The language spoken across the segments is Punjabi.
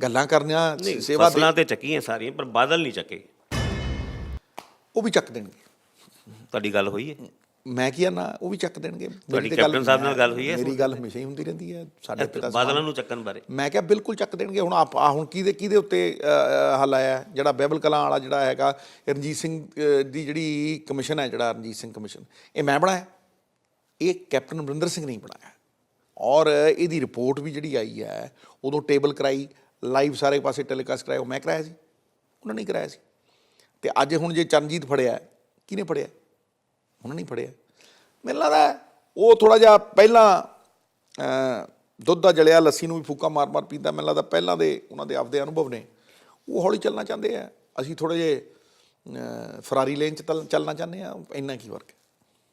ਗੱਲਾਂ ਕਰਨੀਆਂ ਸੇਵਾ ਫਸਲਾਂ ਤੇ ਚੱਕੀਆਂ ਸਾਰੀਆਂ ਪਰ ਬਾਦਲ ਨਹੀਂ ਚੱਕੇ। ਉਹ ਵੀ ਚੱਕ ਦੇਣਗੇ। ਤੁਹਾਡੀ ਗੱਲ ਹੋਈ ਹੈ ਮੈਂ ਕੀ ਨਾ ਉਹ ਵੀ ਚੱਕ ਦੇਣਗੇ। ਤੁਹਾਡੀ ਕੈਪਟਨ ਸਾਹਿਬ ਨਾਲ ਗੱਲ ਹੋਈ ਹੈ ਮੇਰੀ ਗੱਲ ਹਮੇਸ਼ਾ ਹੀ ਹੁੰਦੀ ਰਹਿੰਦੀ ਹੈ ਸਾਡੇ ਪਿਤਾ ਬਾਦਲਾਂ ਨੂੰ ਚੱਕਣ ਬਾਰੇ। ਮੈਂ ਕਿਹਾ ਬਿਲਕੁਲ ਚੱਕ ਦੇਣਗੇ। ਹੁਣ ਆਪ ਆ ਹੁਣ ਕਿਹਦੇ ਕਿਹਦੇ ਉੱਤੇ ਹੱਲ ਆਇਆ? ਜਿਹੜਾ ਬਹਿਬਲ ਕਲਾਂ ਵਾਲਾ ਜਿਹੜਾ ਹੈਗਾ ਰਣਜੀਤ ਸਿੰਘ ਦੀ ਜਿਹੜੀ ਕਮਿਸ਼ਨ ਹੈ ਜਿਹੜਾ ਰਣਜੀਤ ਸਿੰਘ ਕਮਿਸ਼ਨ ਇਹ ਮੈਂ ਬਣਾਇਆ। ਇਹ ਕੈਪਟਨ ਅਮਰਿੰਦਰ ਸਿੰਘ ਨੇ ਬਣਾਇਆ। ਔਰ ਇਹਦੀ ਰਿਪੋਰਟ ਵੀ ਜਿਹੜੀ ਆਈ ਹੈ ਉਦੋਂ ਟੇਬਲ ਕਰਾਈ। ਲਾਈਵ ਸਾਰੇ ਪਾਸੇ ਟੈਲੀਕਾਸਟ ਕਰਾਇਆ ਉਹ ਮੈਂ ਕਰਾਇਆ ਸੀ। ਉਹਨਾਂ ਨੇ ਕਰਾਇਆ ਸੀ। ਤੇ ਅੱਜ ਹੁਣ ਜੇ ਚਰਨਜੀਤ ਫੜਿਆ ਕਿਹਨੇ ਫੜਿਆ? ਉਹਨਾਂ ਨੇ ਹੀ ਫੜਿਆ। ਮੈਨੂੰ ਲੱਗਦਾ ਉਹ ਥੋੜਾ ਜਿਹਾ ਪਹਿਲਾਂ ਦੁੱਧ ਦਾ ਜਲਿਆ ਲੱਸੀ ਨੂੰ ਵੀ ਫੂਕਾ ਮਾਰ-ਮਾਰ ਪੀਂਦਾ ਮੈਨੂੰ ਲੱਗਦਾ ਪਹਿਲਾਂ ਦੇ ਉਹਨਾਂ ਦੇ ਆਪਦੇ ਅਨੁਭਵ ਨੇ। ਉਹ ਹੌਲੀ ਚੱਲਣਾ ਚਾਹੁੰਦੇ ਆ। ਅਸੀਂ ਥੋੜੇ ਜੇ ਫਰਾਰੀ ਲੇਨ ਚ ਚੱਲਣਾ ਚਾਹੁੰਦੇ ਆ। ਇੰਨਾ ਕੀ ਫ਼ਰਕ ਹੈ?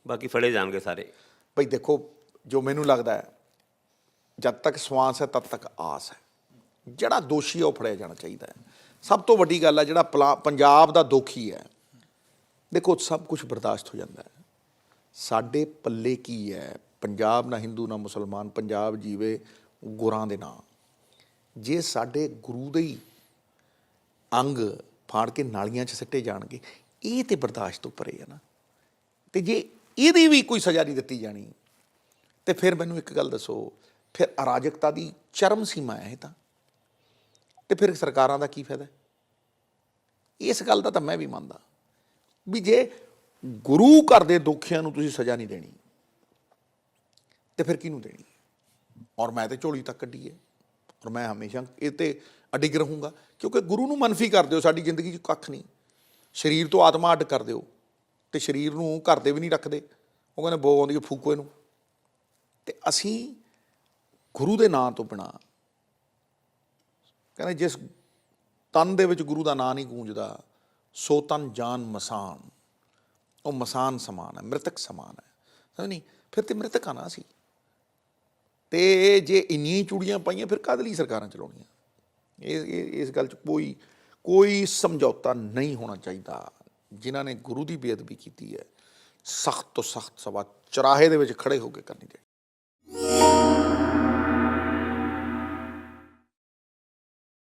ਬਾਕੀ ਫੜੇ ਜਾਣਗੇ ਸਾਰੇ। ਭਈ ਦੇਖੋ ਜੋ ਮੈਨੂੰ ਲੱਗਦਾ ਹੈ ਜਦ ਤੱਕ ਸਵਾਸ ਹੈ ਤਦ ਤੱਕ ਆਸ ਹੈ। ਜਿਹੜਾ ਦੋਸ਼ੀ ਆ, ਉਹ ਫੜਿਆ ਜਾਣਾ ਚਾਹੀਦਾ ਹੈ। ਸਭ ਤੋਂ ਵੱਡੀ ਗੱਲ ਹੈ ਜਿਹੜਾ ਪਲਾ- ਪੰਜਾਬ ਦਾ ਦੋਖੀ ਹੈ, ਦੇਖੋ ਸਭ ਕੁਝ ਬਰਦਾਸ਼ਤ ਹੋ ਜਾਂਦਾ ਹੈ। ਸਾਡੇ ਪੱਲੇ ਕੀ ਹੈ? ਪੰਜਾਬ ਨਾ ਹਿੰਦੂ, ਨਾ ਮੁਸਲਮਾਨ, ਪੰਜਾਬ ਜੀਵੇ ਗੁਰਾਂ ਦੇ ਨਾਂ। ਜੇ ਸਾਡੇ ਗੁਰੂ ਦੇ ਹੀ ਅੰਗ ਫਾੜ ਕੇ ਨਾਲੀਆਂ 'ਚ ਸਿੱਟੇ ਜਾਣਗੇ, ਇਹ ਤੇ ਬਰਦਾਸ਼ਤ ਤੋਂ ਪਰੇ ਹੈ ਨਾ। ਤੇ ਜੇ ਇਹਦੀ ਵੀ ਕੋਈ ਸਜ਼ਾ ਨਹੀਂ ਦਿੱਤੀ ਜਾਣੀ, ਤੇ ਫਿਰ ਮੈਨੂੰ ਇੱਕ ਗੱਲ ਦੱਸੋ, ਫਿਰ ਅਰਾਜਕਤਾ ਦੀ ਚਰਮ ਸੀਮਾ ਹੈ ਇਹ ਤਾਂ। ਤੇ ਫਿਰ ਸਰਕਾਰਾਂ ਦਾ ਕੀ ਫਾਇਦਾ? ਇਸ ਗੱਲ ਦਾ ਤਾਂ ਮੈਂ ਵੀ ਮੰਨਦਾ। ਵੀ ਜੇ ਗੁਰੂ ਘਰ ਦੇ ਦੋਖੀਆਂ ਨੂੰ ਤੁਸੀਂ ਸਜ਼ਾ ਨਹੀਂ ਦੇਣੀ, ਤੇ ਫਿਰ ਕਿਹਨੂੰ ਦੇਣੀ? ਔਰ ਮੈਂ ਤੇ ਝੋਲੀ ਤੱਕ ਕੱਢੀ ਹੈ, ਔਰ ਮੈਂ ਹਮੇਸ਼ਾ ਇਹ ਤੇ ਅਡਿਗ ਰਹੂੰਗਾ, ਕਿਉਂਕਿ ਗੁਰੂ ਨੂੰ ਮਨਫੀ ਕਰ ਦਿਓ, ਸਾਡੀ ਜ਼ਿੰਦਗੀ 'ਚ ਕੱਖ ਨਹੀਂ। ਸਰੀਰ ਤੋਂ ਆਤਮਾ ਅੱਡ ਕਰ ਦਿਓ, ਤੇ ਸਰੀਰ ਨੂੰ ਘਰ ਦੇ ਵੀ ਨਹੀਂ ਰੱਖਦੇ। ਉਹ ਕਹਿੰਦੇ, ਬੋ ਆਉਂਦੀ ਫੂਕੋ ਇਹਨੂੰ। ਤੇ ਅਸੀਂ ਗੁਰੂ ਦੇ ਨਾਂ ਤੋਂ ਬਿਨਾ ਕਹਿੰਦੇ ਜਿਸ ਤਨ ਦੇ ਵਿੱਚ ਗੁਰੂ ਦਾ ਨਾਂ ਨਹੀਂ ਗੂੰਜਦਾ, ਸੋ ਤਨ ਜਾਨ ਮਸਾਨ। ਉਹ ਮਸਾਨ ਸਮਾਨ ਹੈ, ਮ੍ਰਿਤਕ ਸਮਾਨ ਹੈ। ਸਮਝ ਨਹੀਂ? ਫਿਰ ਤੇ ਮ੍ਰਿਤਕ ਆਣਾ ਸੀ। ਤੇ ਜੇ ਇੰਨੀਆਂ ਹੀ ਚੂੜੀਆਂ ਪਾਈਆਂ, ਫਿਰ ਕਾਹਦੇ ਲਈ ਸਰਕਾਰਾਂ ਚਲਾਉਣੀਆਂ? ਇਹ, ਇਹ- ਇਸ ਗੱਲ 'ਚ ਕੋਈ ਕੋਈ ਸਮਝੌਤਾ ਨਹੀਂ ਹੋਣਾ ਚਾਹੀਦਾ। ਜਿਨ੍ਹਾਂ ਨੇ ਗੁਰੂ ਦੀ ਬੇਅਦਬੀ ਕੀਤੀ ਹੈ, ਸਖਤ ਤੋਂ ਸਖਤ ਸਵਾ ਚਰਾਹੇ ਦੇ ਵਿੱਚ ਖੜੇ ਹੋ ਕੇ ਕਰਨੀ ਚਾਹੀਦੀ।